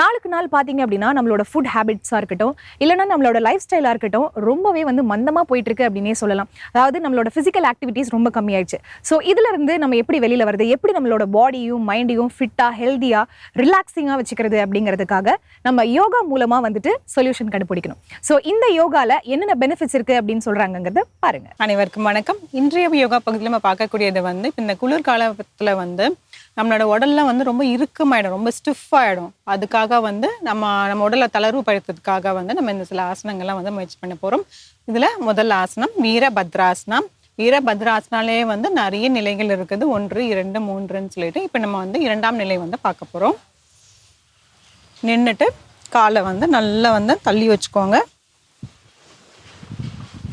நாளுக்கு நாள் பார்த்தீங்க அப்படின்னா நம்மளோட ஃபுட் ஹேபிட்ஸாக இருக்கட்டும் இல்லைனா நம்மளோட லைஃப் ஸ்டைலாக இருக்கட்டும் ரொம்பவே வந்து மந்தமாக போயிட்டுருக்கு அப்படின்னே சொல்லலாம். அதாவது நம்மளோட ஃபிசிக்கல் ஆக்டிவிட்டீஸ் ரொம்ப கம்மியாயிடுச்சு. ஸோ இதிலிருந்து நம்ம எப்படி வெளியில் வருது? எப்படி நம்மளோட பாடியும் மைண்டையும் ஃபிட்டாக ஹெல்த்தியாக ரிலாக்ஸிங்காக வச்சுக்கிறது அப்படிங்கிறதுக்காக நம்ம யோகா மூலமாக வந்துட்டு சொல்யூஷன் கண்டுபிடிக்கணும். ஸோ இந்த யோகாவில் என்னென்ன பெனிஃபிட்ஸ் இருக்குது அப்படின்னு சொல்கிறாங்கங்கிறது பாருங்க. அனைவருக்கும் வணக்கம். இன்றைய யோகா பகுதியில் நம்ம பார்க்கக்கூடியது வந்து இந்த குளிர் காலத்தில் வந்து நம்மளோட உடல்ல வந்து ரொம்ப இறுக்கமாயிடும் ரொம்ப ஸ்டிஃப் அதுக்காக வந்து நம்ம நம்ம உடலை தளர்வு படுத்துறதுக்காக வந்து நம்ம இந்த சில ஆசனங்கள்லாம் வந்து முயற்சி பண்ண போகிறோம் இதில் முதல் ஆசனம் வீரபத்ராசனம். வீரபத்ராசனாலே வந்து நிறைய நிலைகள் இருக்குது. ஒன்று இரண்டு மூன்றுன்னு சொல்லிட்டு இப்போ நம்ம வந்து இரண்டாம் நிலை வந்து பார்க்க போகிறோம் நின்றுட்டு காலை வந்து நல்லா வந்து தள்ளி வச்சுக்கோங்க.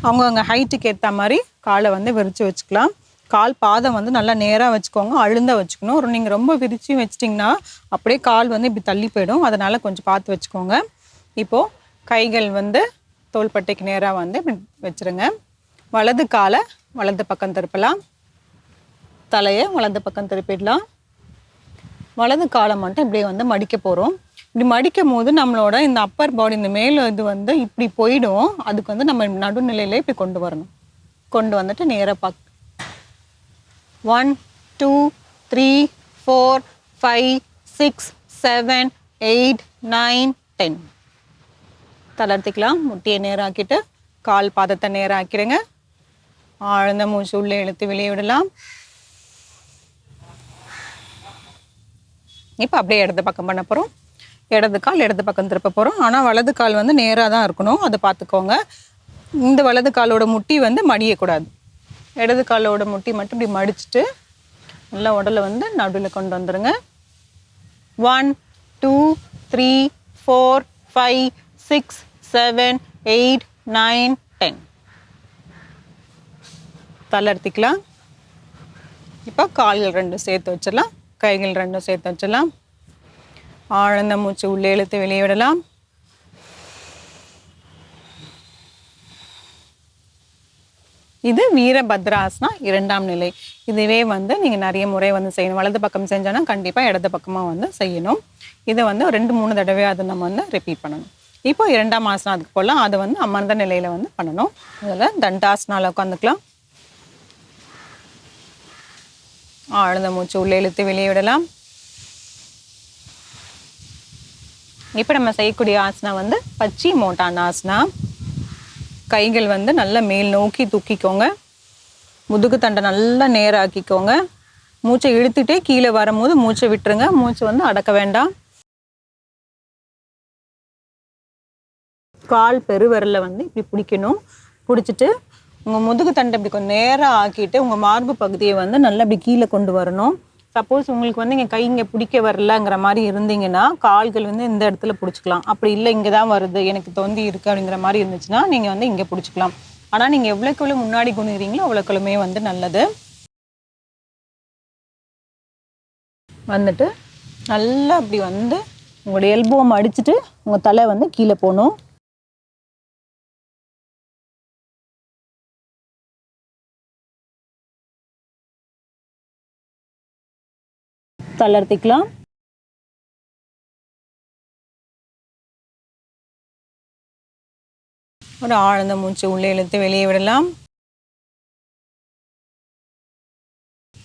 அவங்கவுங்க ஹைட்டுக்கு ஏற்ற மாதிரி காலை வந்து விரித்து வச்சுக்கலாம். கால் பாதம் வந்து நல்லா நேராக வச்சுக்கோங்க அழுந்த வச்சுக்கணும். ஒரு நீங்கள் ரொம்ப விரிச்சு வச்சிட்டிங்கன்னா அப்படியே கால் வந்து இப்படி தள்ளி போயிடும். அதனால் கொஞ்சம் பார்த்து வச்சுக்கோங்க. இப்போது கைகள் வந்து தோள்பட்டைக்கு நேராக வந்து இப்படி வச்சுருங்க. வலது காலை வலது பக்கம் திருப்பலாம். தலையை வலது பக்கம் திருப்பிடலாம். வலது காலை மட்டும் இப்படியே வந்து மடிக்க போகிறோம் இப்படி மடிக்கும் போது நம்மளோட இந்த அப்பர் பாடி இந்த மேல் இது வந்து இப்படி போயிடும். அதுக்கு வந்து நம்ம நடுநிலையில இப்படி கொண்டு வரணும். கொண்டு வந்துட்டு நேராக buck one two three four five six seven eight nine ten தளர்த்திக்கலாம் முட்டியை நேராக்கிட்டு கால் பாதத்தை நேராக்கிடுங்க. ஆழ்ந்த மூச்சு உள்ளே இழுத்து வெளியே விடலாம். இப்போ அப்படியே இடது பக்கம் பண்ண போகிறோம் இடது கால் இடது பக்கம் திருப்ப போகிறோம் ஆனால் வலது கால் வந்து நேராக தான் இருக்கணும். அதை பார்த்துக்கோங்க. இந்த வலது காலோட முட்டி வந்து மடியக்கூடாது இடது காலோட முட்டி மட்டும் இப்படி மடிச்சுட்டு நல்லா உடலை வந்து நடுவில் கொண்டு வந்துடுங்க one two three four five six seven eight nine ten தளர்த்திக்கலாம் இப்போ கால்கள் ரெண்டும் சேர்த்து வச்சிடலாம். கைகள் ரெண்டும் சேர்த்து வச்சிடலாம். ஆழ்ந்த மூச்சு உள்ளே இழுத்து வெளியே விடலாம். இது வீரபத்ராசனா இரண்டாம் நிலை. இதுவே வந்து நீங்கள் நிறைய முறை வந்து செய்யணும். வலது பக்கம் செஞ்சோன்னா கண்டிப்பாக இடது பக்கமாக வந்து செய்யணும். இதை வந்து ரெண்டு மூணு தடவை அதை நம்ம வந்து ரிப்பீட் பண்ணணும். இப்போ இரண்டாம் ஆசனம் அதுக்கு போகலாம் அதை வந்து அமர்ந்த நிலையில் வந்து பண்ணணும். அதில் தண்டாசனால் உட்காந்துக்கலாம். ஆழ்ந்த மூச்சு உள்ளே இழுத்து வெளியே விடலாம். இப்போ நம்ம செய்யக்கூடிய ஆசனா வந்து பச்சி மோட்டான ஆசனா. கைகள் வந்து நல்லா மேல் நோக்கி தூக்கிக்கோங்க. முதுகு தண்டை நல்லா நேராக்கிக்கோங்க. மூச்சை இழுத்துட்டே கீழே வரும்போது மூச்சை விட்டுருங்க. மூச்சை வந்து அடக்க வேண்டாம். கால் பெருவரில் வந்து இப்படி பிடிக்கணும். பிடிச்சிட்டு உங்கள் முதுகு தண்டை இப்படி கொஞ்சம் நேராக ஆக்கிட்டு உங்கள் மார்பு பகுதியை வந்து நல்லா இப்படி கீழே கொண்டு வரணும். சப்போஸ் உங்களுக்கு வந்து இங்கே கை இங்கே பிடிக்க வரலங்கிற மாதிரி இருந்தீங்கன்னா கால்கள் வந்து இந்த இடத்துல பிடிச்சிக்கலாம். அப்படி இல்லை இங்கே தான் வருது எனக்கு தொந்தி இருக்குது அப்படிங்கிற மாதிரி இருந்துச்சுன்னா நீங்கள் வந்து இங்கே பிடிச்சிக்கலாம். ஆனால் நீங்கள் எவ்வளோக்கு எவ்வளோ முன்னாடி குனிறீங்களோ அவ்வளோக்களுமே வந்து நல்லது. வந்துட்டு நல்லா அப்படி வந்து உங்களுடைய எல்போ அடிச்சுட்டு உங்கள் தலை வந்து கீழே போகணும். தளர்த்திக்கலாம். ஒரு ஆழ்ந்த மூச்சு உள்ளே இழுத்து வெளியே விடலாம்.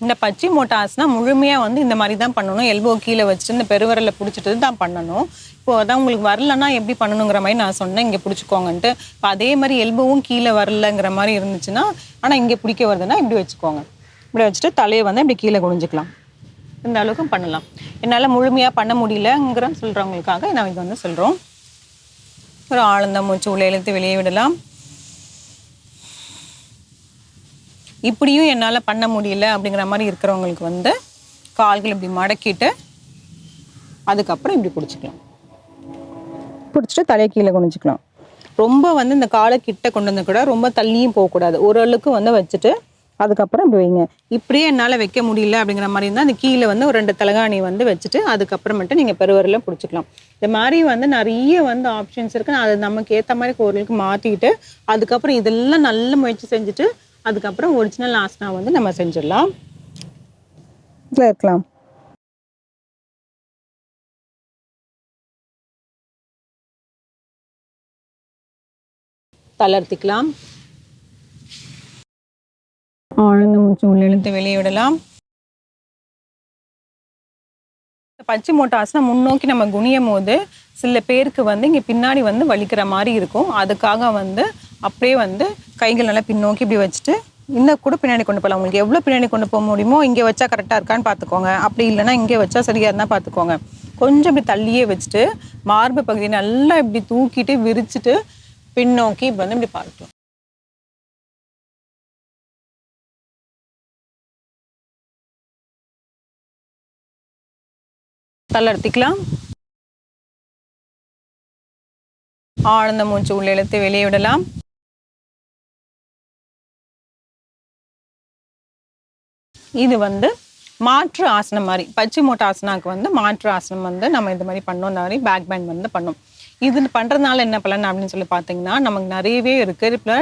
இந்த பச்சை மோட்டாஸ்னா முழுமையாக வந்து இந்த மாதிரி தான் பண்ணணும். எல்போ கீழே வச்சுட்டு இந்த பெருவரலை பிடிச்சிட்டு தான் பண்ணணும். இப்போ அதான் உங்களுக்கு வரலன்னா எப்படி பண்ணணுங்கிற மாதிரி நான் சொன்னேன். இங்கே பிடிச்சிக்கோங்கன்ட்டு. இப்போ அதே மாதிரி எல்போவும் கீழே வரலங்கிற மாதிரி இருந்துச்சுன்னா ஆனால் இங்கே பிடிக்க வருதுன்னா இப்படி வச்சுக்கோங்க. இப்படி வச்சுட்டு தலையை வந்து இப்படி கீழே குனிஞ்சுக்கலாம். இந்த அளவுக்கு பண்ணலாம். என்னால் முழுமையாக பண்ண முடியலங்கிற சொல்கிறவங்களுக்காக நான் இது வந்து சொல்கிறோம் ஒரு ஆழ்ந்த மூச்சு உள்ளே இழுத்து வெளியே விடலாம். இப்படியும் என்னால் பண்ண முடியல அப்படிங்கிற மாதிரி இருக்கிறவங்களுக்கு வந்து கால்கள் இப்படி மடக்கிட்டு அதுக்கப்புறம் இப்படி பிடிச்சிக்கலாம். பிடிச்சிட்டு தலையை கீழே குனிஞ்சிக்கலாம் ரொம்ப வந்து இந்த காலை கிட்ட கொண்டு வந்து கூட ரொம்ப தள்ளியும் போகக்கூடாது. ஓரளவுக்கு வந்து வச்சுட்டு அதுக்கப்புறம் இப்படி வைங்க. இப்படியே என்னால் வைக்க முடியல அப்படிங்கிற மாதிரி இருந்தால் அந்த கீழே வந்து ஒரு ரெண்டு தலகாணி வந்து வச்சுட்டு அதுக்கப்புறமேட்டு நீங்கள் பெருவரில் பிடிச்சிக்கலாம். இந்த மாதிரி வந்து நிறைய வந்து ஆப்ஷன்ஸ் இருக்குது அது நமக்கு ஏற்ற மாதிரி கோரிலுக்கு மாற்றிக்கிட்டு அதுக்கப்புறம் இதெல்லாம் நல்ல முயற்சி செஞ்சுட்டு அதுக்கப்புறம் ஒரிஜினல் ஆசனா வந்து நம்ம செஞ்சிடலாம். இருக்கலாம். தளர்த்திக்கலாம். ஆழ்ந்த மூச்சு உள்ள இழுத்து வெளியே விடலாம் பச்சை மூட்டை ஆசனம் முன்னோக்கி நம்ம குனியும் போது சில பேருக்கு வந்து இங்கே பின்னாடி வந்து வலிக்கிற மாதிரி இருக்கும். அதுக்காக வந்து அப்படியே வந்து கைகள் நல்லா பின்னோக்கி இப்படி வச்சுட்டு இன்னும் கூட பின்னாடி கொண்டு போகலாம். உங்களுக்கு எவ்வளோ பின்னாடி கொண்டு போக முடியுமோ இங்கே வச்சா கரெக்டாக இருக்கான்னு பார்த்துக்கோங்க. அப்படி இல்லைன்னா இங்கே வச்சா சரியாக இருந்தால் பார்த்துக்கோங்க. கொஞ்சம் இப்படி தள்ளியே வச்சுட்டு மார்பு பகுதியை நல்லா இப்படி தூக்கிட்டு விரிச்சிட்டு பின்னோக்கி வந்து இப்படி பார்க்கலாம் தளர்த்திக்கலாம். ஆழ்ந்த மூச்சு உள்ள இழுத்து வெளியே விடலாம். இது வந்து மாற்று ஆசனம் மாதிரி பச்சை மூட்டை ஆசனாக்கு வந்து மாற்று ஆசனம் வந்து நம்ம இந்த மாதிரி பண்ணோம் இந்த மாதிரி பேக் பேண்ட் வந்து பண்ணோம். இது பண்ணுறதுனால என்ன பலன் அப்படின்னு சொல்லி பார்த்தீங்கன்னா நமக்கு நிறையவே இருக்குது இப்போ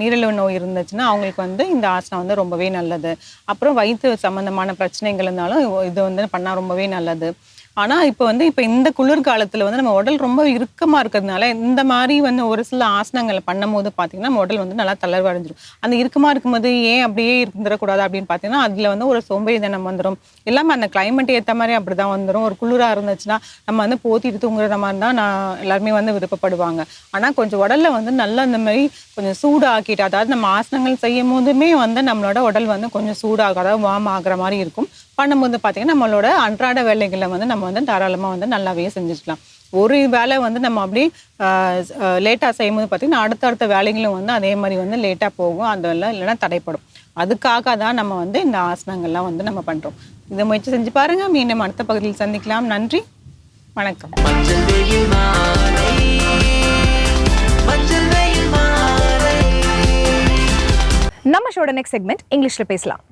நீரிழிவு நோய் இருந்துச்சுன்னா அவங்களுக்கு வந்து இந்த ஆசனம் வந்து ரொம்பவே நல்லது. அப்புறம் வயிற்று சம்மந்தமான பிரச்சனைகள் இருந்தாலும் இது வந்து பண்ணால் ரொம்பவே நல்லது. ஆனால் இப்போ வந்து இப்போ இந்த குளிர்காலத்தில் வந்து நம்ம உடல் ரொம்ப இறுக்கமாக இருக்கிறதுனால இந்த மாதிரி வந்து ஒரு சில ஆசனங்களை பண்ணும்போது பார்த்தீங்கன்னா நம்ம உடல் வந்து நல்லா தளர்வடைஞ்சிடும் அந்த இறுக்கமாக இருக்கும்போது ஏன் அப்படியே இருந்துடக்கூடாது? அப்படின்னு பார்த்தீங்கன்னா அதில் வந்து ஒரு சோம்பேறி தினம் வந்துடும் எல்லாமே அந்த கிளைமேட் ஏற்ற மாதிரி அப்படி தான் வந்துடும் ஒரு குளிராக இருந்துச்சுன்னா நம்ம வந்து போத்திட்டு தூங்குற மாதிரி தான் நான் எல்லாருமே வந்து விருப்பப்படுவாங்க. ஆனால் கொஞ்சம் உடலில் வந்து நல்லா அந்த மாதிரி கொஞ்சம் சூடாக்கிட்டு அதாவது நம்ம ஆசனங்கள் செய்யும் போதுமே வந்து நம்மளோட உடல் வந்து கொஞ்சம் சூடாக அதாவது வார்ம் ஆகிற மாதிரி இருக்கும். பண்ணும்போது பார்த்தீங்கன்னா நம்மளோட அன்றாட வேலைகளை வந்து நம்ம வந்து தாராளமாக வந்து நல்லாவே செஞ்சுக்கலாம். ஒரு வேலை வந்து நம்ம அப்படி லேட்டாக செய்யும்போது பார்த்திங்கன்னா அடுத்தடுத்த வேலைகளும் வந்து அதே மாதிரி வந்து லேட்டாக போகும். அந்த வேலை இல்லைன்னா தடைப்படும். அதுக்காக தான் நம்ம வந்து இந்த ஆசனங்கள்லாம் வந்து நம்ம பண்ணுறோம் இதை முயற்சி செஞ்சு பாருங்க. மீண்டும் அடுத்த பகுதியில் சந்திக்கலாம். நன்றி. வணக்கம். நம்ம ஷோட நெக்ஸ்ட் செக்மெண்ட் இங்கிலீஷில் பேசலாம்.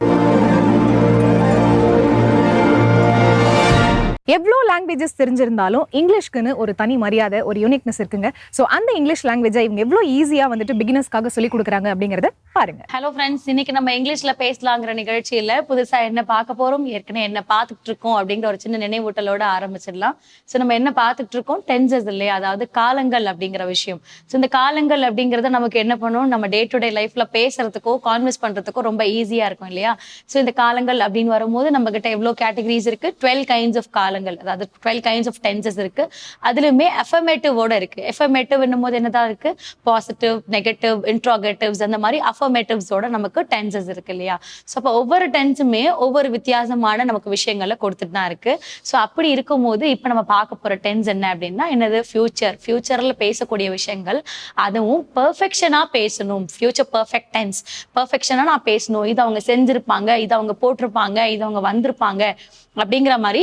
எவ்வளோ லாங்குவேஜஸ் தெரிஞ்சிருந்தாலும் இங்கிலீஷ்க்குன்னு ஒரு தனி மரியாதை ஒரு யூனிக்னஸ் இருக்குங்க. ஸோ அந்த இங்கிலீஷ் லாங்குவேஜை இவங்க எவ்வளோ ஈஸியாக வந்துட்டு பிகினர்ஸ்க்காக சொல்லி கொடுக்குறாங்க அப்படிங்கறத பாருங்க. ஹலோ ஃப்ரெண்ட்ஸ் இன்னைக்கு நம்ம இங்கிலீஷ்ல பேசலாங்கிற நிகழ்ச்சியில புதுசா என்ன பார்க்க போறோம் ஏற்கனவே என்ன பார்த்துட்டு இருக்கோம் அப்படிங்கிற ஒரு சின்ன நினைவூட்டலோட ஆரம்பிச்சிடலாம். ஸோ நம்ம என்ன பார்த்துட்டு இருக்கோம்? டென்சஸ் இல்லையா? அதாவது காலங்கள் அப்படிங்கிற விஷயம். ஸோ இந்த காலங்கள் அப்படிங்கிறத நமக்கு என்ன பண்ணும்? நம்ம டே டு டே லைஃப்ல பேசுறதுக்கோ கான்வெர்ஸ் பண்றதுக்கோ ரொம்ப ஈஸியா இருக்கும் இல்லையா? ஸோ இந்த காலங்கள் அப்படின்னு வரும்போது நம்ம கிட்ட எவ்வளோ கேட்டகரிஸ் இருக்கு டுவெல் கைண்ட்ஸ் ஆஃப் காலங்கள் அதாவது டுவெல் கைண்ட்ஸ் ஆஃப் டென்சஸ் இருக்கு. அதுலயுமே எஃபர்மேட்டிவோட இருக்கு. எஃபர்மேட்டிவ் போது என்னதான் இருக்கு? பாசிட்டிவ் நெகட்டிவ் இன்ட்ராகேட்டிவ்ஸ் அந்த மாதிரி அஃபர்மேட்டிவ்ஸோட நமக்கு டென்சஸ் இருக்கு இல்லையா? ஸோ அப்போ ஒவ்வொரு டென்ஸுமே ஒவ்வொரு வித்தியாசமான நமக்கு விஷயங்களை கொடுத்துட்டு தான் இருக்கு. ஸோ அப்படி இருக்கும்போது இப்போ நம்ம பார்க்க போற டென்ஸ் என்ன அப்படின்னா என்னது? ஃபியூச்சர் ஃபியூச்சர்ல பேசக்கூடிய விஷயங்கள். அதுவும் பெர்ஃபெக்ஷனா பேசணும். ஃபியூச்சர் பெர்ஃபெக்ட் டென்ஸ் பெர்ஃபெக்ஷனா நான் பேசணும். இது அவங்க செஞ்சிருப்பாங்க. இது அவங்க போட்டிருப்பாங்க. இது அவங்க வந்திருப்பாங்க. அப்படிங்கிற மாதிரி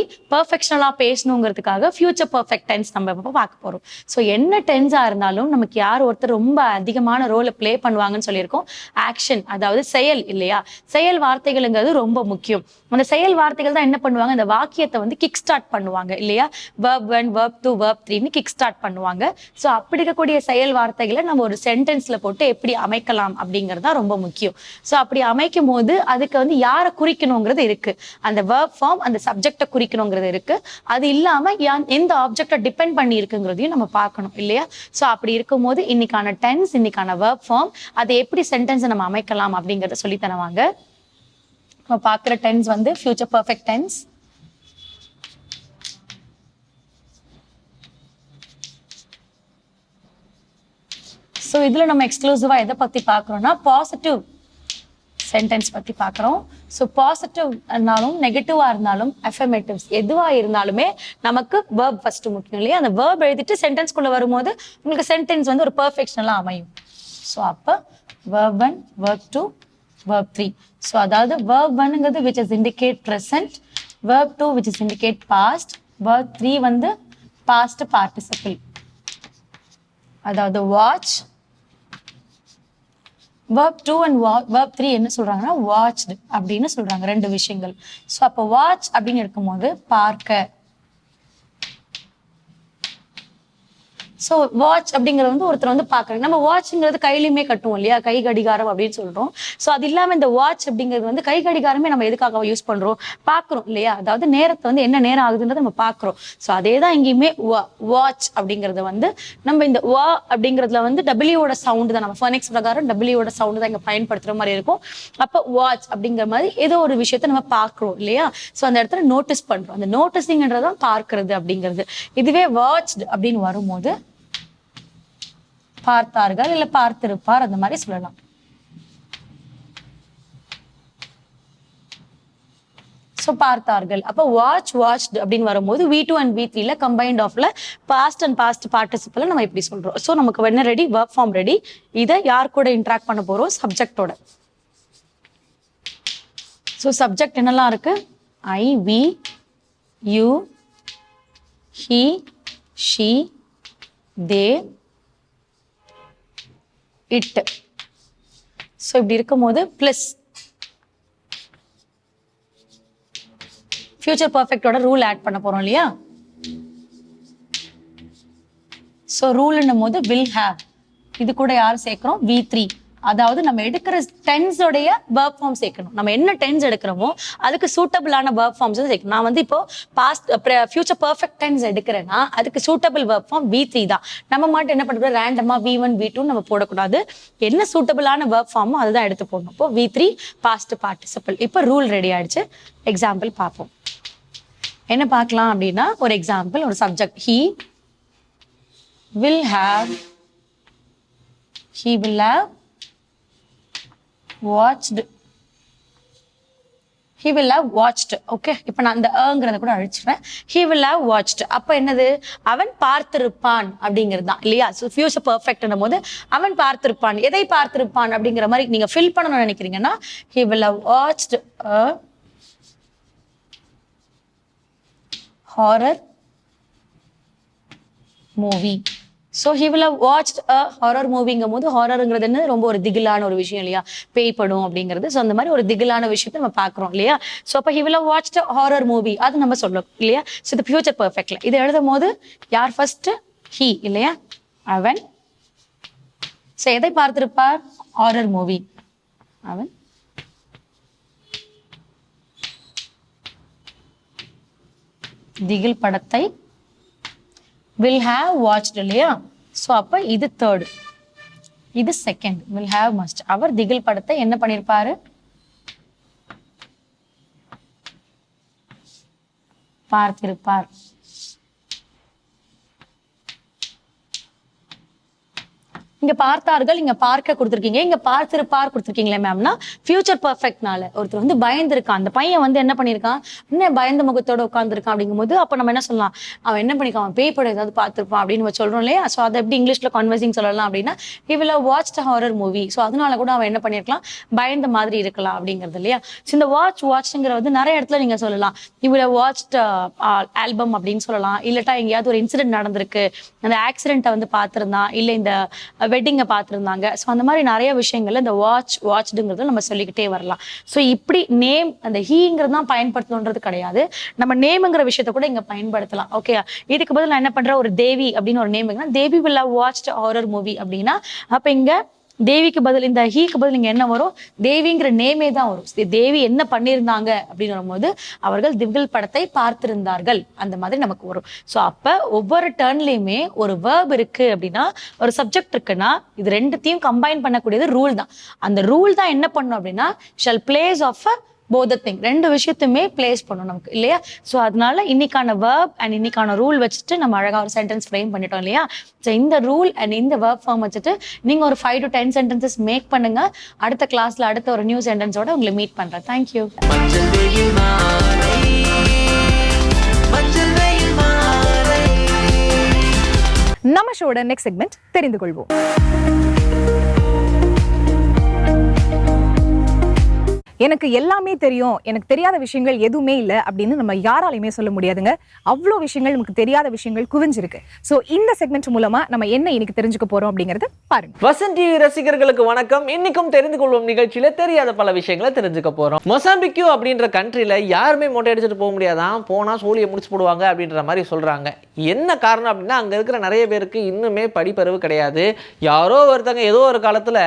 பெர்ஃபெக்ஷனலா பேசணுங்கிறதுக்காக ஃபியூச்சர் பர்ஃபெக்ட் டென்ஸ் நம்ம இப்போ பார்க்க போகிறோம் ஸோ என்ன டென்ஸாக இருந்தாலும் நமக்கு யார் ஒருத்தர் ரொம்ப அதிகமான ரோலை ப்ளே பண்ணுவாங்கன்னு சொல்லியிருக்கோம். ஆக்ஷன் அதாவது செயல் இல்லையா? செயல் வார்த்தைகள்ங்கிறது ரொம்ப முக்கியம். அந்த செயல் வார்த்தைகள் தான் என்ன பண்ணுவாங்க? அந்த வாக்கியத்தை வந்து கிக் ஸ்டார்ட் பண்ணுவாங்க இல்லையா? Verb one verb two verb த்ரீன்னு கிக் ஸ்டார்ட் பண்ணுவாங்க. ஸோ அப்படி இருக்கக்கூடிய செயல் வார்த்தைகளை நம்ம ஒரு சென்டென்ஸ்ல போட்டு எப்படி அமைக்கலாம் அப்படிங்கிறது தான் ரொம்ப முக்கியம். ஸோ அப்படி அமைக்கும் போது அதுக்கு வந்து யாரை குறிக்கணுங்கிறது இருக்கு. அந்த வேர்ப் ஃபார்ம் அந்த சப்ஜெக்டை குறிக்கணுங்கிறது இருக்கு. இருக்கு. அது இல்லாம எந்த ஆப்ஜெக்டை டிபெண்ட் பண்ணி இருக்குங்கிறதையும் நம்ம பார்க்கணும் இல்லையா? ஸோ அப்படி இருக்கும்போது இன்னைக்கான டென்ஸ் இன்னைக்கான verb ஃபார்ம் அதை எப்படி சென்டென்ஸை நம்ம அமைக்கலாம் அப்படிங்கிறத சொல்லி தருவாங்க. நம்ம பார்க்குற டென்ஸ் வந்து ஃபியூச்சர் பர்ஃபெக்ட் டென்ஸ் ஸோ இதில் நம்ம எக்ஸ்க்ளூசிவாக எதை பற்றி பார்க்குறோன்னா பாசிட்டிவ் சென்டென்ஸ் பற்றி பார்க்குறோம். ஸோ பாசிட்டிவ் இருந்தாலும் நெகட்டிவாக இருந்தாலும் அஃபர்மேட்டிவ்ஸ் எதுவாக இருந்தாலுமே நமக்கு வேர்ப் ஃபர்ஸ்ட் முக்கியம் இல்லையா? அந்த வேர்ப் எழுதிட்டு சென்டென்ஸ்குள்ளே வரும்போது உங்களுக்கு சென்டென்ஸ் வந்து ஒரு பர்ஃபெக்ஷனலாக அமையும். ஸோ அப்போ verb one verb two verb three so அதாவது verb ஒன்னுங்கிறது which is indicate present verb two which is indicate past verb three வந்து பாஸ்ட் பார்ட்டிசிபிள் அதாவது watch verb two and verb three என்ன சொல்றாங்கன்னா வாட்ச்டு அப்படின்னு சொல்றாங்க ரெண்டு விஷயங்கள். ஸோ அப்போ வாட்ச் அப்படின்னு இருக்கும்போது பார்க்க. ஸோ வாட்ச் அப்படிங்கிறது வந்து ஒருத்தர் வந்து பார்க்குறாங்க. நம்ம வாட்ச்ங்கிறது கையிலையுமே கட்டுவோம் இல்லையா? கை கடிகாரம் அப்படின்னு சொல்கிறோம் ஸோ அது இல்லாமல் இந்த வாட்ச் அப்படிங்கிறது வந்து கை கடிகாரமே நம்ம எதுக்காக யூஸ் பண்ணுறோம் பார்க்குறோம் இல்லையா? அதாவது நேரத்தை வந்து என்ன நேரம் ஆகுதுன்றதை நம்ம பார்க்குறோம். ஸோ அதே தான் எங்கேயுமே வாட்ச் அப்படிங்கிறது வந்து நம்ம இந்த வா அப்படிங்கிறதுல வந்து டபிள்யூட சவுண்டு தான். நம்ம ஃபர்னிக்ஸ் பிரகாரம் டபிள்யூட சவுண்டு தான் இங்கே பயன்படுத்துகிற மாதிரி இருக்கும். அப்போ வாட்ச் அப்படிங்கிற மாதிரி ஏதோ ஒரு விஷயத்த நம்ம பார்க்குறோம் இல்லையா? ஸோ அந்த இடத்துல நோட்டீஸ் பண்ணுறோம் அந்த நோட்டீஸிங்கிறது தான் அப்படிங்கிறது. இதுவே வாட்ச் அப்படின்னு வரும்போது பார்த்தார்கள் இல்ல பார்த்திருப்பார் அந்த மாதிரி சொல்லலாம். ஸோ பார்த்தார்கள். அப்போ வாட்ச் வாட்ச்டு அப்படின்னு வரும்போது வி டூ அண்ட் வி த்ரீல கம்பைன்ட் ஆஃப்ல பாஸ்ட் அண்ட் பாஸ்ட் பார்ட்டிசிபிள் நம்ம இப்படி சொல்றோம். ஸோ நமக்கு என்ன ரெடி ஒர்க் ஃபார்ம் ரெடி இதை யார் கூட இன்ட்ராக்ட் பண்ண போறோம்? சப்ஜெக்டோட ஸோ சப்ஜெக்ட் என்னெல்லாம் இருக்கு? I we you he she they it so இப்படி இருக்கும்போது ப்ளஸ் ஃபியூச்சர் பர்ஃபெக்டோட ரூல் ஆட் பண்ண போகிறோம் இல்லையா? ஸோ ரூல்னும் போது வில் ஹேவ் இது கூட யார் சேர்க்குறோம்? வி த்ரீ அதாவது நம்ம எடுக்கிற டென்ஸோடைய verb ஃபார்ம் சேர்க்கணும். நம்ம என்ன டென்ஸ் எடுக்கிறோமோ அதுக்கு சூட்டபிளான verb ஃபார்ம்ஸ் சேர்க்கணும். நான் வந்து இப்போ பாஸ்ட் ஃபியூச்சர் பர்ஃபெக்ட் டென்ஸ் எடுக்கிறேன்னா அதுக்கு suitable verb form V three தான். நம்ம மட்டும் என்ன பண்ணுறோம் ரேண்டமா வி ஒன் வி டூ நம்ம போடக்கூடாது. என்ன சூட்டபிளான verb ஃபார்மோ அதுதான் எடுத்து போடணும். இப்போ வி த்ரீ பாஸ்ட் பார்ட்டிசிபிள் இப்போ ரூல் ரெடி ஆயிடுச்சு. எக்ஸாம்பிள் பார்ப்போம். என்ன பார்க்கலாம் அப்படின்னா ஒரு எக்ஸாம்பிள் ஒரு subject he will have he will have watched he will have watched okay இப்போ நான் அந்த ஏங்கிறத கூட அழிச்சிடுறேன். ஹி வில் ஹவ் வாட்ச்டு அப்போ என்னது? அவன் பார்த்திருப்பான் அப்படிங்கிறது தான். இல்லையா? ஸோ ஃபியூச்சர் பர்ஃபெக்ட்னும் போது அவன் பார்த்திருப்பான். எதை பார்த்திருப்பான் அப்படிங்கிற மாதிரி நீங்கள் ஃபில் பண்ணணும்னு நினைக்கிறீங்கன்னா he will have watched a horror movie so he will have a horror மூவிங்கும் போது ஹாரருங்கிறது என்ன ரொம்ப ஒரு திகிலான ஒரு விஷயம் இல்லையா? பேய் படம் அப்படிங்கிறது. ஸோ அந்த மாதிரி ஒரு திகிலான விஷயத்த நம்ம பார்க்குறோம் இல்லையா? ஸோ அப்போ he will have a horror movie அது நம்ம சொல்லணும் இல்லையா? ஸோ இது ஃபியூச்சர் பர்ஃபெக்ட்ல இது எழுதும் போது யார் ஃபர்ஸ்ட் ஹி இல்லையா? அவன். ஸோ எதை பார்த்திருப்பார்? ஹாரர் மூவி அவன். திகில் படத்தை வில் ஹாவ் வாட்ச்ட் இல்லையா? ஸோ அப்போ இது தேர்டு இது செகண்ட் வில் ஹாவ் மஸ்ட் அவர் திகில் படத்தை என்ன பண்ணியிருப்பாரு பார்த்திருப்பார். இங்க பார்த்தார்கள் இங்க பார்க்க கொடுத்துருக்கீங்க. இங்க பார்த்திருப்பார் கொடுத்துருக்கீங்களே மேம்னா ஃபியூச்சர் பர்ஃபெக்ட்னால ஒருத்தர் வந்து பயந்துருக்கான். அந்த பையன் வந்து என்ன பண்ணியிருக்கான் என்ன பயந்த முகத்தோட உட்காந்துருக்கான் அப்படிங்கும்போது அப்ப நம்ம என்ன சொல்லலாம்? அவன் என்ன பண்ணிருக்கான்? அவன் பேய் படம் ஏதாவது பார்த்திருப்பான் அப்படின்னு நம்ம சொல்றோம் இல்லையா? ஸோ அதை எப்படி இங்கிலீஷ்ல கான்வர்சிங் சொல்லலாம் அப்படின்னா he watch have watched movie so அதனால கூட அவன் என்ன பண்ணிருக்கலாம்? பயந்த மாதிரி இருக்கலாம் அப்படிங்கிறது இல்லையா? ஸோ இந்த வாட்ச் வாட்ச்ங்கிற வந்து நிறைய இடத்துல நீங்க சொல்லலாம். இவ்வளோ வாட்ச் ஆல்பம் அப்படின்னு சொல்லலாம். இல்லட்டா எங்கேயாவது ஒரு இன்சிடென்ட் நடந்திருக்கு. அந்த ஆக்சிடென்ட்டை வந்து பார்த்திருந்தான். இல்லை இந்த வெட்டிங்கை பார்த்துருந்தாங்க. ஸோ அந்த மாதிரி நிறைய விஷயங்கள் இந்த வாட்ச் வாட்ச்டுங்கிறது நம்ம சொல்லிக்கிட்டே வரலாம். ஸோ இப்படி நேம் அந்த ஹீங்கிறது தான் பயன்படுத்தணுன்றது கிடையாது. நம்ம நேமுங்கிற விஷயத்த கூட இங்கே பயன்படுத்தலாம். ஓகே இதுக்கு பதில் நான் என்ன பண்ணுற ஒரு தேவி அப்படின்னு ஒரு name Devi will watch watched horror movie அப்படின்னா அப்போ இங்கே தேவிக்கு பதில் இந்த ஹீக்கு பதில் நீங்கள் என்ன வரும்? தேவிங்கிற நேமே தான் வரும். சரி, தேவி என்ன பண்ணியிருந்தாங்க அப்படின்னு வரும்போது அவர்கள் திவ்கள் படத்தை பார்த்திருந்தார்கள். அந்த மாதிரி நமக்கு வரும். ஸோ அப்ப ஒவ்வொரு டேர்ன்லயுமே ஒரு வேர்ப் இருக்கு அப்படின்னா ஒரு சப்ஜெக்ட் இருக்குன்னா இது ரெண்டுத்தையும் கம்பைன் பண்ணக்கூடியது ரூல் தான். அந்த ரூல் தான் என்ன பண்ணும் அப்படின்னா ஷல் பிளேஸ் ஆஃப் அ போத திங் ரெண்டு விஷயத்தையுமே பிளேஸ் பண்ணும் நமக்கு இல்லையா? ஸோ அதனால இன்னைக்கான வேர்ப் அண்ட் இன்னைக்கான ரூல் வச்சுட்டு நம்ம அழகா ஒரு சென்டென்ஸ் ஃப்ரேம் பண்ணிட்டோம் இல்லையா? ஸோ இந்த ரூல் அண்ட் இந்த வேர்ப் ஃபார்ம் வச்சுட்டு நீங்க ஒரு five to ten sentences make பண்ணுங்க. அடுத்த கிளாஸ்ல அடுத்த ஒரு நியூ சென்டென்ஸோட உங்களை மீட் பண்றேன். தேங்க்யூ நம்ம ஷோட நெக்ஸ்ட் செக்மெண்ட் தெரிந்து கொள்வோம். எனக்கு எல்லாமே தெரியும். எனக்கு தெரியாத விஷயங்கள் எதுவுமே இல்லை அப்படின்னு நம்ம யாராலையுமே சொல்ல முடியாதுங்க. அவ்வளோ விஷயங்கள் நமக்கு தெரியாத விஷயங்கள் குவிஞ்சிருக்கு. ஸோ இந்த செக்மெண்ட் மூலமா நம்ம என்ன இன்னைக்கு தெரிஞ்சுக்க போறோம் அப்படிங்கறது பாருங்க. வசந்த் டிவி ரசிகர்களுக்கு வணக்கம். இன்னைக்கும் தெரிந்து கொள்வோம் நிகழ்ச்சியில தெரியாத பல விஷயங்களை தெரிஞ்சுக்க போறோம். மொசாம்பிக்யூ அப்படின்ற கண்ட்ரில யாருமே மொட்டை அடிச்சுட்டு போக முடியாதான் போனா சோழியை முடிச்சு போடுவாங்க அப்படின்ற மாதிரி சொல்றாங்க. என்ன காரணம் அப்படின்னா அங்க இருக்கிற நிறைய பேருக்கு இன்னுமே படிப்பறிவு கிடையாது. யாரோ ஒருத்தங்க ஏதோ ஒரு காலத்துல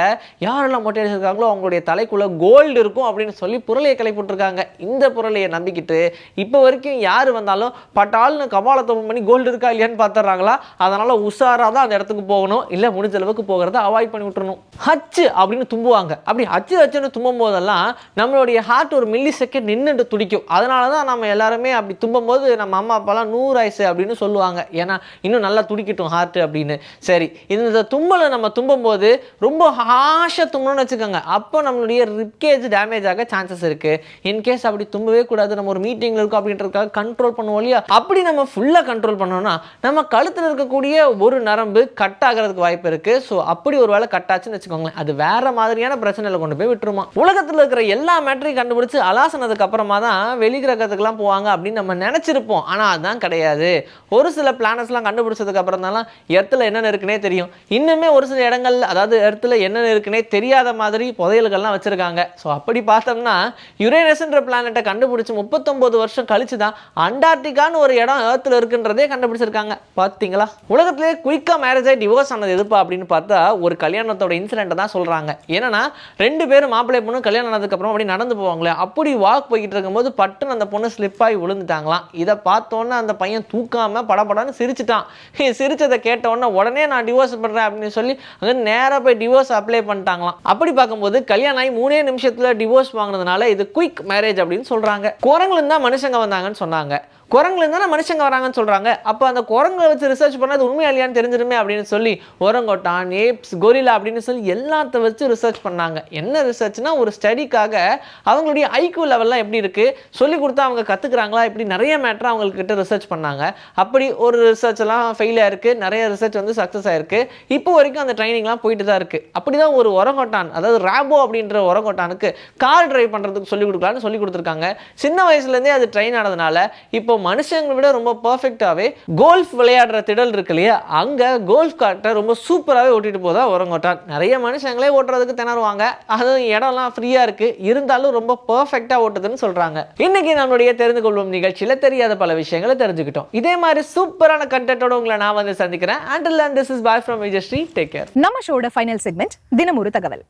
யாரெல்லாம் மொட்டை அடிச்சிருக்காங்களோ அவங்களுடைய தலைக்குள்ள கோல்டு இருக்கும் அப்படின்னு சொல்லி புரளையை கிளப்பிட்டுருக்காங்க இந்த புரளையை நம்பிக்கிட்டு இப்போ வரைக்கும் யார் வந்தாலும் பட்டால்னு கபாலத்தை பண்ணி கோல்டு இருக்கா இல்லையான்னு பார்த்துறாங்களா அதனால உஷாராக தான் அந்த இடத்துக்கு போகணும். இல்லை முடிஞ்ச அளவுக்கு போகிறத அவாய்ட் பண்ணி விட்டுறணும். ஹச்சு அப்படின்னு தும்புவாங்க. அப்படி ஹச்சு ஹச்சுன்னு தும்பும் போதெல்லாம் நம்மளுடைய ஹார்ட் ஒரு மில்லி செகண்ட் நின்றுட்டு துடிக்கும். அதனால தான் நம்ம எல்லாருமே அப்படி தும்பும் போது நம்ம அம்மா அப்பாலாம் நூறு ஆயிசு அப்படின்னு சொல்லுவாங்க. ஏன்னா இன்னும் நல்லா துடிக்கட்டும் ஹார்ட் அப்படின்னு. சரி இந்த தும்பலை நம்ம தும்பும் போது ரொம்ப ஹாஷாக தும்பணும்னு வச்சுக்கோங்க. அப்போ நம்மளுடைய ரிப்கேஜ் டேமேஜ் ஆகும் ஆக சான்சஸ் இருக்கு. இன்கேஸ் அப்படி தும்பவே கூடாது நம்ம ஒரு மீட்டிங்ல இருக்கோம் அப்படின்றதுக்காக கண்ட்ரோல் பண்ணுவோம் இல்லையா? அப்படி நம்ம ஃபுல்லாக கண்ட்ரோல் பண்ணோம்னா நம்ம கழுத்தில் இருக்கக்கூடிய ஒரு நரம்பு கட் ஆகிறதுக்கு வாய்ப்பு இருக்கு. ஸோ அப்படி ஒரு வேலை கட் ஆச்சுன்னு வச்சுக்கோங்களேன் அது வேற மாதிரியான பிரச்சனையில கொண்டு போய் விட்டுருமா? உலகத்தில் இருக்கிற எல்லா மேட்டரையும் கண்டுபிடிச்சு அலாசனதுக்கு அப்புறமா தான் வெளிகிரகத்துக்குலாம் போவாங்க அப்படின்னு நம்ம நினைச்சிருப்போம். ஆனால் அதுதான் கிடையாது. ஒரு சில பிளானட்ஸ்லாம் கண்டுபிடிச்சதுக்கு அப்புறம் தான் எர்த்தில் என்னென்ன இருக்குன்னே தெரியும். இன்னுமே ஒரு சில இடங்கள் அதாவது எர்த்தில் என்னென்ன இருக்குன்னே தெரியாத மாதிரி புதையல்கள்லாம் வச்சிருக்காங்க. ஸோ அப்படி பார்த்தோம்னா யுரேனஸ்ன்ற பிளானட்டை கண்டுபிடிச்சி முப்பத்தொம்போது வருஷம் கழிச்சு தான் அண்டார்டிகான்னு ஒரு இடம் ஏர்த்தில் இருக்குன்றதே கண்டுபிடிச்சிருக்காங்க. பார்த்தீங்களா உலகத்திலே குயிக்காக மேரேஜ் ஆகி டிவோர்ஸ் ஆனது எதுப்பா அப்படின்னு பார்த்தா ஒரு கல்யாணத்தோட இன்சிடென்ட்டை தான் சொல்கிறாங்க ஏன்னா ரெண்டு பேரும் மாப்பிள்ளை பொண்ணு கல்யாணம் ஆனதுக்கப்புறம் அப்படி நடந்து போவாங்களே அப்படி வாக் போய்கிட்டு இருக்கும்போது பட்டுன்னு அந்த பொண்ணு ஸ்லிப் ஆகி விழுந்துட்டாங்களாம். இதை பார்த்தோன்னே அந்த பையன் தூக்காமல் படபடன்னு சிரிச்சிட்டான். சிரிச்சதை கேட்ட உடனே உடனே நான் டிவோர்ஸ் பண்ணுறேன் அப்படின்னு சொல்லி அங்கே நேராக போய் டிவோர்ஸ் அப்ளை பண்ணிட்டாங்களாம். அப்படி பார்க்கும்போது கல்யாணம் ஆகி மூணே நிமிஷத்தில் டிவோர்ஸ் வாங்கினதுனால இது குயிக் மேரேஜ் அப்படின்னு சொல்கிறாங்க குரங்குலேருந்து தான் மனுஷங்க வந்தாங்கன்னு சொன்னாங்க. குரங்குல தானே மனுஷங்க வராங்கன்னு சொல்கிறாங்க அப்போ அந்த குரங்களை வச்சு ரிசர்ச் பண்ணது உண்மையா இல்லையான்னு தெரிஞ்சிருமே அப்படின்னு சொல்லி ஒரங்கோட்டான் ஏப்ஸ் கொரிலா அப்படின்னு சொல்லி எல்லாத்த வச்சு ரிசர்ச் பண்ணாங்க. என்ன ரிசர்ச்னா ஒரு ஸ்டடிக்காக அவங்களுடைய ஐக்யூ லெவல்லாம் எப்படி இருக்குது சொல்லி கொடுத்தா அவங்க கற்றுக்குறாங்களா இப்படி நிறைய மேட்டர் அவங்கக்கிட்ட ரிசர்ச் பண்ணாங்க. அப்படி ஒரு ரிசர்ச்லாம் ஃபெயில் ஆயிருக்கு. நிறைய ரிசர்ச் வந்து சக்ஸஸ் ஆயிருக்கு. இப்போ வரைக்கும் அந்த ட்ரைனிங்லாம் போயிட்டு தான் இருக்குது அப்படி தான் ஒரு ஒரங்கோட்டான் அதாவது ரேபோ அப்படின்ற ஒரங்கோட்டானுக்கு கார் டிரைவ் பண்ணுறதுக்கு சொல்லி கொடுக்கலான்னு சொல்லி கொடுத்துருக்காங்க. சின்ன வயசுலேருந்தே அது ட்ரெயின் ஆனதுனால இப்போ மனுஷங்களை விட ரொம்ப பர்ஃபெக்டாகவே கோல்ஃப் விளையாடுற திடல் இருக்கு இல்லையா? அங்கே கோல்ஃப் கார்ட்டை ரொம்ப சூப்பராகவே ஓட்டிட்டு போதா உரங்கோட்டான் நிறைய மனுஷங்களே ஓட்டுறதுக்கு திணறுவாங்க. அதுவும் இடம்லாம் ஃப்ரீயாக இருக்கு. இருந்தாலும் ரொம்ப பர்ஃபெக்டாக ஓட்டுதுன்னு சொல்கிறாங்க இன்னைக்கு நம்மளுடைய தெரிந்து கொள்வோம் நிகழ்ச்சியில் தெரியாத பல விஷயங்களை தெரிஞ்சுக்கிட்டோம். இதே மாதிரி சூப்பரான கண்டென்ட்டோட உங்களை நான் வந்து சந்திக்கிறேன். And this is bye from Vijayasri take care நம்ம ஷோட ஃபைனல் செக்மெண்ட் தினமொரு ஒரு தகவல்.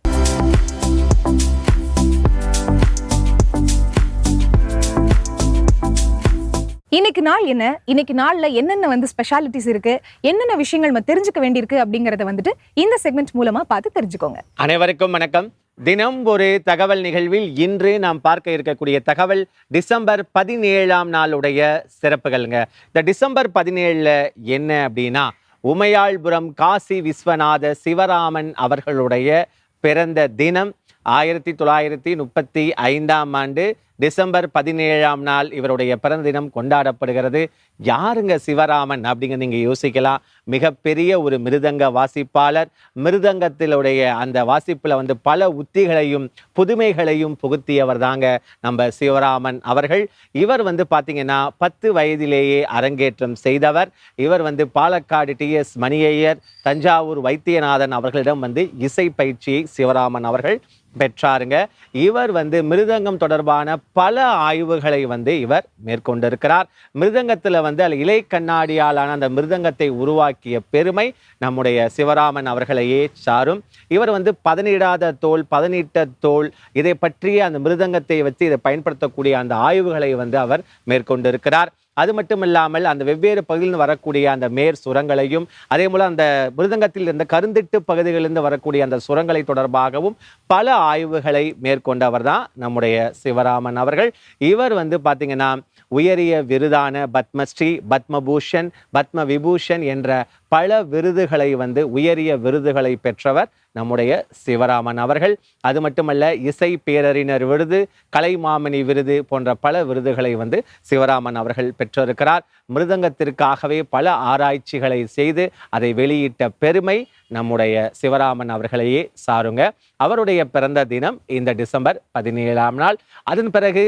இன்னைக்கு நாள் என்ன? இன்னைக்கு நாளில் என்னென்ன வந்து ஸ்பெஷாலிட்டிஸ் இருக்கு? என்னென்ன விஷயங்கள் நம்ம தெரிஞ்சுக்க வேண்டியிருக்கு அப்படிங்கறத வந்துட்டு இந்த செக்மெண்ட் மூலமா பார்த்து தெரிஞ்சுக்கோங்க. அனைவருக்கும் வணக்கம். தினம் ஒரு தகவல் நிகழ்வில் இன்று நாம் பார்க்க இருக்கக்கூடிய தகவல் டிசம்பர் பதினேழாம் நாளுடைய சிறப்புகள்ங்க. இந்த டிசம்பர் பதினேழில் என்ன அப்படின்னா உமையாள்புரம் காசி விஸ்வநாத சிவராமன் அவர்களுடைய பிறந்த தினம் ஆயிரத்தி தொள்ளாயிரத்தி முப்பத்தி ஐந்தாம் ஆண்டு டிசம்பர் பதினேழாம் நாள் இவருடைய பிறந்த தினம் கொண்டாடப்படுகிறது. யாருங்க சிவராமன் அப்படிங்க நீங்க யோசிக்கலாம். மிகப்பெரிய ஒரு மிருதங்க வாசிப்பாளர். மிருதங்கத்திலுடைய அந்த வாசிப்பில் வந்து பல உத்திகளையும் புதுமைகளையும் புகுத்தியவர் தாங்க நம்ம சிவராமன் அவர்கள். இவர் வந்து பார்த்திங்கன்னா பத்து வயதிலேயே அரங்கேற்றம் செய்தவர். இவர் வந்து பாலக்காடு டி எஸ் மணியையர் தஞ்சாவூர் வைத்தியநாதன் அவர்களிடம் வந்து இசை பயிற்சியை சிவராமன் அவர்கள் பெற்றாருங்க. இவர் வந்து மிருதங்கம் தொடர்பான பல ஆய்வுகளை வந்து இவர் மேற்கொண்டிருக்கிறார். மிருதங்கத்தில் வந்து அதில் இலை கண்ணாடியாலான அந்த மிருதங்கத்தை உருவாக்கிய பெருமை நம்முடைய சிவராமன் அவர்களையே சாரும். இவர் வந்து பதனிடாத தோல் பதனிட்ட தோல் இதை பற்றிய அந்த மிருதங்கத்தை வச்சு இதை பயன்படுத்தக்கூடிய அந்த ஆய்வுகளை வந்து அவர் மேற்கொண்டிருக்கிறார். அது மட்டும் இல்லாமல் அந்த வெவ்வேறு பகுதியில் வரக்கூடிய அந்த மேற் சுரங்களையும் அதே போல் அந்த மிருதங்கத்தில் இருந்த கருந்திட்டு பகுதிகளிலிருந்து வரக்கூடிய அந்த சுரங்களை தொடர்பாகவும் பல ஆய்வுகளை மேற்கொண்டவர் தான் நம்முடைய சிவராமன் அவர்கள். இவர் வந்து பார்த்தீங்கன்னா உயரிய விருதான பத்மஸ்ரீ பத்மபூஷன் பத்ம விபூஷன் என்ற பல விருதுகளை வந்து உயரிய விருதுகளை பெற்றவர். நம்முடைய சிவராமன் அவர்கள். அது மட்டுமல்ல இசை பேரறிஞர் விருது கலைமாமணி விருது போன்ற பல விருதுகளை வந்து சிவராமன் அவர்கள் பெற்றிருக்கிறார். மிருதங்கத்திற்காகவே பல ஆராய்ச்சிகளை செய்து அதை வெளியிட்ட பெருமை நம்முடைய சிவராமன் அவர்களையே சாருங்க. அவருடைய பிறந்த தினம் இந்த டிசம்பர் பதினேழாம் நாள். அதன் பிறகு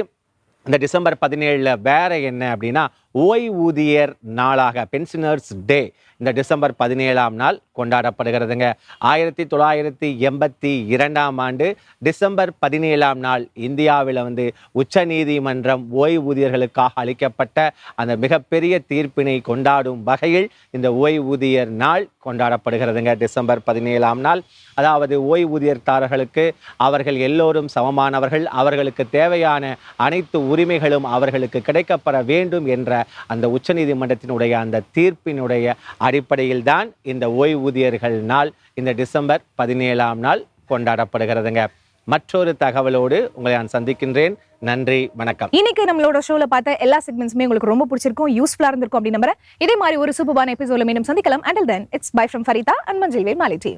இந்த டிசம்பர் பதினேழில் வேற என்ன அப்படின்னா ஓய்வூதியர் நாளாக பென்ஷனர்ஸ் டே இந்த டிசம்பர் பதினேழாம் நாள் கொண்டாடப்படுகிறதுங்க. ஆயிரத்தி தொள்ளாயிரத்தி எண்பத்தி இரண்டாம் ஆண்டு டிசம்பர் பதினேழாம் நாள் இந்தியாவில் வந்து உச்ச நீதிமன்றம் ஓய்வூதியர்களுக்காக அளிக்கப்பட்ட அந்த மிகப்பெரிய தீர்ப்பினை கொண்டாடும் வகையில் இந்த ஓய்வூதியர் நாள் கொண்டாடப்படுகிறதுங்க டிசம்பர் பதினேழாம் நாள். அதாவது ஓய்வூதியர்தாரர்களுக்கு அவர்கள் எல்லோரும் சமமானவர்கள் அவர்களுக்கு தேவையான அனைத்து உரிமைகளும் அவர்களுக்கு கிடைக்கப்பெற வேண்டும் என்ற அந்த உச்சநீதிமன்றத்தினுடைய அந்த தீர்ப்பினுடைய அடிப்படையில் தான் இந்த ஓய்வூதியர்கள் நாள் இந்த டிசம்பர் பதினேழாம் நாள் கொண்டாடப்படுகிறதுங்க. மற்றொரு தகவலோடு உங்களை நான் சந்திக்கின்றேன். நன்றி வணக்கம். இன்னைக்கு நம்மளோட ஷோல பார்த்த எல்லா செக்மெண்ட்ஸுமே உங்களுக்கு ரொம்ப பிடிச்சிருக்கும் யூஸ்ஃபுல்லா இருந்திருக்கும் அப்படின்னு நம்புறேன். இதே மாதிரி ஒரு சூப்பரான எபிசோட மீண்டும் சந்திக்கலாம். Until then it's bye from Farida and Manjal Vel மாலிட்டி